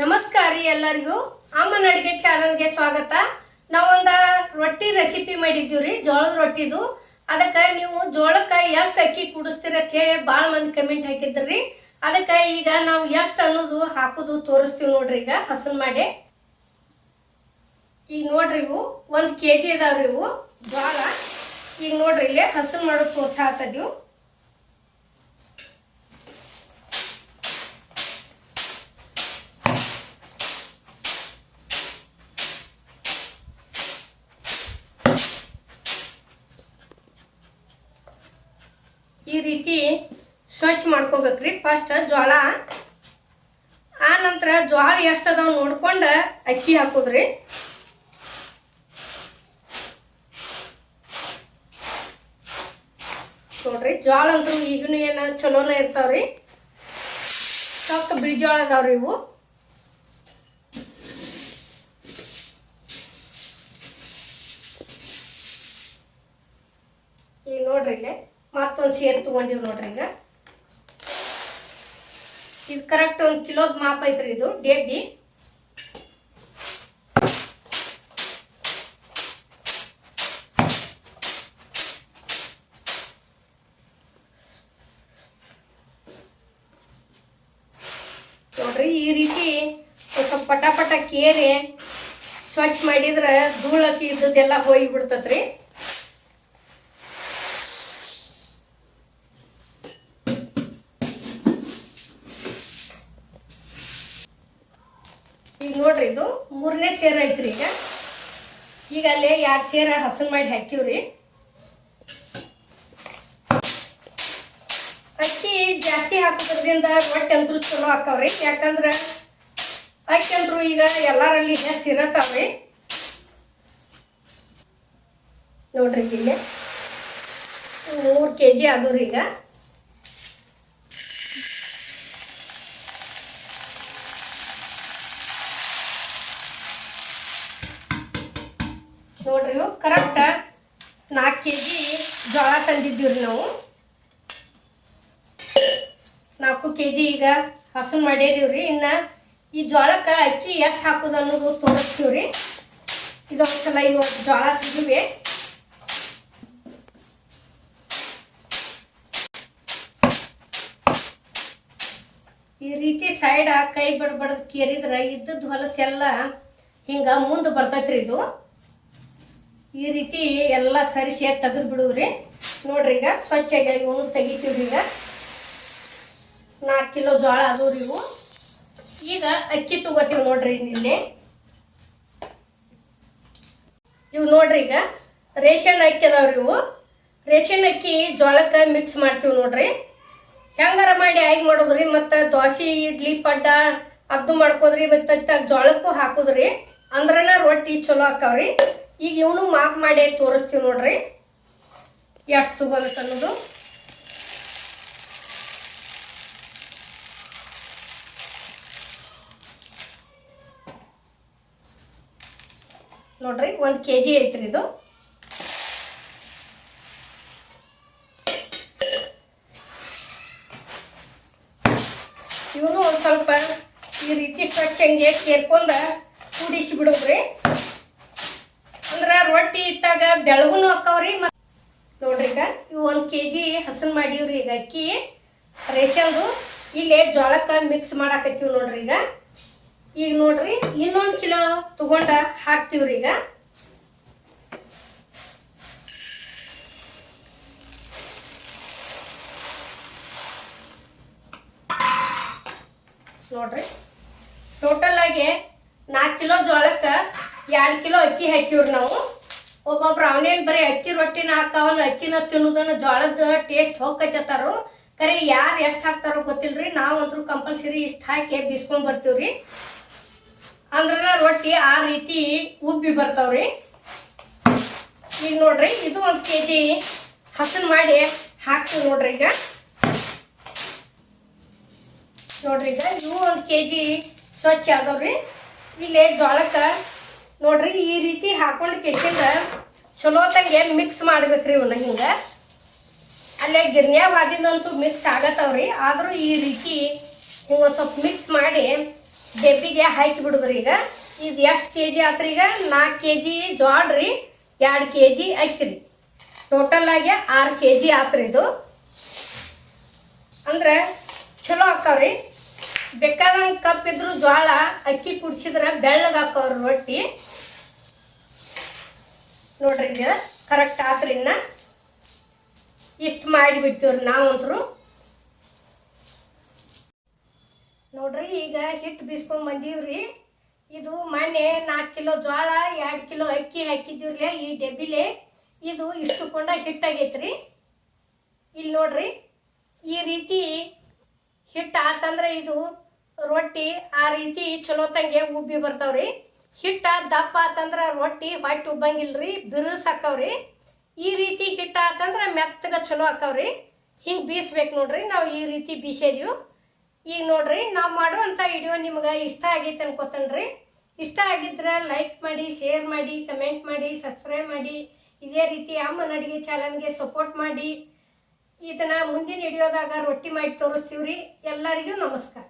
ನಮಸ್ಕಾರ ರೀ ಎಲ್ಲರಿಗೂ. ಅಮ್ಮನ ಅಡುಗೆ ಚಾನಲ್ಗೆ ಸ್ವಾಗತ. ನಾವೊಂದು ರೊಟ್ಟಿ ರೆಸಿಪಿ ಮಾಡಿದ್ದೀವಿ ರೀ ಜೋಳದ ರೊಟ್ಟಿದು. ಅದಕ್ಕೆ ನೀವು ಜೋಳಕ್ಕೆ ಎಷ್ಟು ಅಕ್ಕಿ ಕುಡಿಸ್ತೀರ ಅಂತ ಹೇಳಿ ಭಾಳ ಮಂದಿ ಕಮೆಂಟ್ ಹಾಕಿದ್ರಿ. ಅದಕ್ಕೆ ಈಗ ನಾವು ಎಷ್ಟು ಅನ್ನೋದು ಹಾಕೋದು ತೋರಿಸ್ತೀವಿ ನೋಡ್ರಿ ಈಗ, ಹಸನ್ ಮಾಡಿ. ಈಗ ನೋಡ್ರಿ ಇವು, ಒಂದು ಕೆ ಜಿ ಇದಾವ್ರಿ ಇವು. ಜೋಳ ಈಗ ನೋಡ್ರಿ ಇಲ್ಲಿ ಹಸನ್ ಮಾಡೋದು ತೋರ್ಸ ಹಾಕದೀವು. ಈ ರೀತಿ ಸ್ವಚ್ಛ ಮಾಡ್ಕೋಬೇಕ್ರಿ. ಫಸ್ಟ್ ಜೋಳ ಆ ನಂತರ ಜ್ವಾಳ ಎಷ್ಟು ಅದಾವ ನೋಡ್ಕೊಂಡು ಅಕ್ಕಿ ಹಾಕೋದ್ರಿ. ನೋಡ್ರಿ, ಜ್ವಾಳ ಅಂತೂ ಈಗಿನ ಏನು ಚಲೋನೇ ಇರ್ತಾವ್ರಿ. ಸ್ವಲ್ಪ ಬಿಳಿಜೋಳ ಅದಾವ್ರಿ ಇವು. ಈಗ ನೋಡ್ರಿ ಇಲ್ಲಿ. ಮತ್ತೊಂದು ಸೇರು ತೊಗೊಂಡಿವಿ ನೋಡ್ರಿ ಈಗ. ಇದು ಕರೆಕ್ಟ್ ಒಂದು ಕಿಲೋದ ಮಾಪ್ ಐತ್ರಿ ಇದು ಡೇಬಿ ನೋಡ್ರಿ ಈ ರೀತಿ ಸ್ವಲ್ಪ ಪಟ ಪಟ ಕೇರಿ ಸ್ವಚ್ಛ ಮಾಡಿದ್ರೆ ಧೂಳತಿ ಇದ್ದದ್ದೆಲ್ಲ ಹೋಗಿ ಬಿಡ್ತತ್ರಿ ಈಗ ನೋಡ್ರಿ ಇದು ಮೂರನೇ ಸೇರ್ ಐತ್ರಿ ಈಗ. ಈಗ ಅಲ್ಲಿ ಎರಡು ಸೇರ ಹಸನ್ ಮಾಡಿ ಹಾಕಿವ್ರಿ ಅಕ್ಕಿ ಜಾಸ್ತಿ ಹಾಕೋದ್ರಿಂದ ರೊಟ್ಟಿ ಅಂತೂ ಚಲೋ ಹಾಕವ್ರಿ ಯಾಕಂದ್ರೆ ಅಕ್ಕಿ ಈಗ ಎಲ್ಲರಲ್ಲಿ ಹೆಚ್ಚು ಇರತ್ತಾವ್ರಿ. ನೋಡ್ರಿ ಇಲ್ಲಿ. ಮೂರು ಕೆ ಜಿ ಆದವ್ರಿ ಈಗ. ಕರೆಕ್ಟ್ ನಾಲ್ಕು ಕೆ ಜಿ ಜೋಳ ತಂದಿದ್ದೀವ್ರಿ ನಾವು. ನಾಲ್ಕು ಕೆ ಜಿ ಈಗ ಹಸನ್ ರೀ ಇನ್ನು ಈ ಜೋಳಕ್ಕೆ ಅಕ್ಕಿ ಎಷ್ಟು ಹಾಕೋದು ಅನ್ನೋದು ತೋರಿಸ್ತೀವ್ರಿ. ಇದೊಂದ್ಸಲ ಇವಾಗ ಜೋಳ ಸಿಗಿವೆ. ಈ ರೀತಿ ಸೈಡ ಕೈ ಬಡ್ಬಡ್ದು ಕೇರಿದ್ರೆ ಇದ್ದದ್ದು ಹೊಲಸೆಲ್ಲ ಹಿಂಗೆ ಮುಂದೆ ಬರ್ತೈತ್ರಿ ಇದು. ಈ ರೀತಿ ಎಲ್ಲ ಸರಿಸಿ ತೆಗೆದು ಬಿಡುವ್ರಿ ನೋಡ್ರಿ ಈಗ ಸ್ವಚ್ಛಾಗಿ ಇವನು ತೆಗಿತೀವ್ರಿ ಈಗ. ನಾಲ್ಕು ಕಿಲೋ ಜೋಳ ಅದು ಇವು. ಈಗ ಅಕ್ಕಿ ತಗೋತೀವಿ ನೋಡ್ರಿ ಇಲ್ಲಿ ಇವು ನೋಡ್ರಿ ಈಗ ರೇಷನ್ ಅಕ್ಕಿ ಅದಾವ್ರಿ ಇವು. ರೇಷನ್ ಅಕ್ಕಿ ಜೋಳಕ್ಕೆ ಮಿಕ್ಸ್ ಮಾಡ್ತೀವಿ ನೋಡ್ರಿ. ಹೆಂಗಾರ ಮಾಡಿ ಆಗಿ ಮಾಡೋದ್ರಿ ಮತ್ತು ದೋಸೆ ಇಡ್ಲಿ, ಪಡ್ಡ ಅದು ಮಾಡ್ಕೋದ್ರಿ ಮತ್ತು ಜೋಳಕ್ಕೂ ಹಾಕೋದ್ರಿ. ಅಂದ್ರನ ರೊಟ್ಟಿ ಚಲೋ ಆಕಾವ್ರಿ ಈಗ ಇವನು ಮಾರ್ಕ್ ಮಾಡಿ ತೋರಿಸ್ತೀವಿ ನೋಡ್ರಿ. ಎಷ್ಟು ತಗೋಬೇಕು ಅನ್ನೋದು. ನೋಡ್ರಿ ಒಂದು ಕೆ ಜಿ ಐತ್ರಿ ಇದು. ಇವನು ಒಂದು ಸ್ವಲ್ಪ ಈ ರೀತಿ ಸ್ವಚ್ಛ ಹಂಗೆ ಕೇರ್ಕೊಂಡ ಕೂಡಿಸಿ ಬಿಡೋದ್ರಿ ಅಂದ್ರೆ ರೊಟ್ಟಿ ಇಟ್ಟಾಗ ಬೆಳಗುನು ಅಕ್ಕವ್ರಿ ನೋಡ್ರಿ ಈಗ ಇವು ಒಂದು ಕೆ ಜಿ ಹಸನ್ ಮಾಡೀವ್ರಿ ಈಗ ಅಕ್ಕಿ. ರೇಷನ್ದು. ಇಲ್ಲಿ ಜೋಳಕ್ಕೆ ಮಿಕ್ಸ್ ಮಾಡಾಕತ್ತೀವಿ ನೋಡ್ರಿ ಈಗ. ಈಗ ನೋಡ್ರಿ ಇನ್ನೊಂದು ಕಿಲೋ ತಗೊಂಡ ಹಾಕ್ತೀವ್ರಿ ಈಗ. ನೋಡ್ರಿ. ಟೋಟಲ್ ಆಗಿ ನಾಲ್ಕು ಕಿಲೋ ಜೋಳಕ್ಕೆ ಎರಡು ಕಿಲೋ ಅಕ್ಕಿ ಹಾಕಿವ್ರಿ ನಾವು. ಒಬ್ಬೊಬ್ರು ಅವನೇನು ಬರೀ ಅಕ್ಕಿ ರೊಟ್ಟಿನ ಹಾಕಾವಲ್ಲ ಅಕ್ಕಿನ ತಿನ್ನೋದನ್ನ ಜೋಳದ ಟೇಸ್ಟ್ ಹೋಗ್ಕೈತಾರು ಕರೆ ಯಾರು ಎಷ್ಟು ಹಾಕ್ತಾರೋ ಗೊತ್ತಿಲ್ರಿ ನಾವಂತೂ ಕಂಪಲ್ಸರಿ ಇಷ್ಟು ಹಾಕಿ ಬಿಸ್ಕೊಂಡ್ ಬರ್ತೀವ್ರಿ. ಅಂದ್ರೆ ರೊಟ್ಟಿ ಆ ರೀತಿ ಉಬ್ಬಿ ಬರ್ತಾವ್ರಿ. ಈಗ ನೋಡ್ರಿ, ಇದು ಒಂದು ಕೆ ಜಿ ಹಸನ್ ಮಾಡಿ ಹಾಕ್ತೀವಿ ನೋಡ್ರಿ ಈಗ. ನೋಡ್ರಿ ಈಗ, ಇವು ಒಂದು ಕೆ ಜಿ ಸ್ವಚ್ಛ ಆದವ್ರಿ. ಇಲ್ಲಿ ಜೋಳಕ್ಕೆ ನೋಡ್ರಿ, ಈ ರೀತಿ ಹಾಕೊಂಡು ಕೆಸಿಂದ ಚಲೋತಂಗೆ ಮಿಕ್ಸ್ ಮಾಡ್ಬೇಕ್ರಿ ಇವನ್ನ ಹಿಂಗೆ. ಅಲ್ಲೇ ಗಿರ್ನ್ಯಾಗ ಮಾಡಿದಂತೂ ಮಿಕ್ಸ್ ಆಗತ್ತವ್ರಿ. ಆದರೂ ಈ ರೀತಿ ಹಿಂಗೆ ಸ್ವಲ್ಪ ಮಿಕ್ಸ್ ಮಾಡಿ ಡೆಬ್ಬಿಗೆ ಹಾಕಿ ಬಿಡುದ್ರಿ ಈಗ. ಇದು ಎಷ್ಟು ಕೆ ಜಿ ಆತ್ರಿ ಈಗ? ನಾಲ್ಕು ಕೆ ಜಿ ರೀ ಎರಡು ಕೆ ಜಿ ಅಕ್ಕಿ ರೀ ಟೋಟಲ್ ಆಗಿ ಆರು ಕೆ ಜಿ ಆತ್ರಿ ಇದು. ಅಂದ್ರೆ ಚಲೋ ಆಕಾವ್ರಿ ಬೇಕಾದಂಗೆ ಕಪ್ಪಿದ್ರು ಜೋಳ ಅಕ್ಕಿ ಕುಡ್ಸಿದ್ರೆ ಬೆಳ್ಳಗೆ ಹಾಕೋರು ರೊಟ್ಟಿ. ನೋಡ್ರಿ ಇದು ಕರೆಕ್ಟ್ ಆತ್ರಿನ್ನ ಇಷ್ಟು ಮಾಡಿಬಿಡ್ತೀವ್ರಿ ನಾವಂತರು. ನೋಡ್ರಿ ಈಗ ಹಿಟ್ಟು ಬೀಸ್ಕೊಂಡು ಬಂದೀವ್ರಿ. ಇದು ಮೊನ್ನೆ ನಾಲ್ಕು ಕಿಲೋ ಜೋಳ ಎರಡು ಕಿಲೋ ಅಕ್ಕಿ ಹಾಕಿದ್ದೀವ್ರಿ ಈ ಡೆಬ್ಬಿಲೆ. ಇದು ಇಷ್ಟು ಕೊಂಡ ಹಿಟ್ಟಾಗೈತ್ರಿ ಇಲ್ಲಿ ನೋಡ್ರಿ, ಈ ರೀತಿ ಹಿಟ್ಟು ಆತಂದ್ರೆ ಇದು ರೊಟ್ಟಿ ಆ ರೀತಿ ಚಲೋ ತಂಗೆ ಉಬ್ಬಿ ಬರ್ತಾವ್ರಿ. ಹಿಟ್ಟ ದಪ್ಪ ಆತಂದ್ರೆ ರೊಟ್ಟಿ ಹೊಟ್ಟೆ ಉಬ್ಬಂಗಿಲ್ರಿ ಬಿರುಸ್ ಹಾಕವ್ರಿ ಈ ರೀತಿ ಹಿಟ್ಟು ಆತಂದ್ರೆ ಮೆತ್ತಗೆ ಚಲೋ ಹಾಕವ್ರಿ ಹಿಂಗೆ ಬೀಸ್ಬೇಕು ನೋಡ್ರಿ, ನಾವು ಈ ರೀತಿ ಬೀಸಿದೀವಿ ಈಗ ನೋಡ್ರಿ, ನಾವು ಮಾಡುವಂಥ ವಿಡಿಯೋ ನಿಮ್ಗೆ ಇಷ್ಟ ಆಗೈತೆ ಅನ್ಕೋತೇನ್ರಿ. ಇಷ್ಟ ಆಗಿದ್ರೆ ಲೈಕ್ ಮಾಡಿ, ಶೇರ್ ಮಾಡಿ, ಕಮೆಂಟ್ ಮಾಡಿ, ಸಬ್ಸ್ಕ್ರೈಬ್ ಮಾಡಿ. ಇದೇ ರೀತಿ ಅಮ್ಮನ ಅಡುಗೆ ಚಾನಲ್ಗೆ ಸಪೋರ್ಟ್ ಮಾಡಿ. ಇದನ್ನ ಮುಂದಿನ ವಿಡಿಯೋದಾಗ ರೊಟ್ಟಿ ಮಾಡಿ ತೋರಿಸ್ತೀವ್ರಿ. ಎಲ್ಲರಿಗೂ ನಮಸ್ಕಾರ.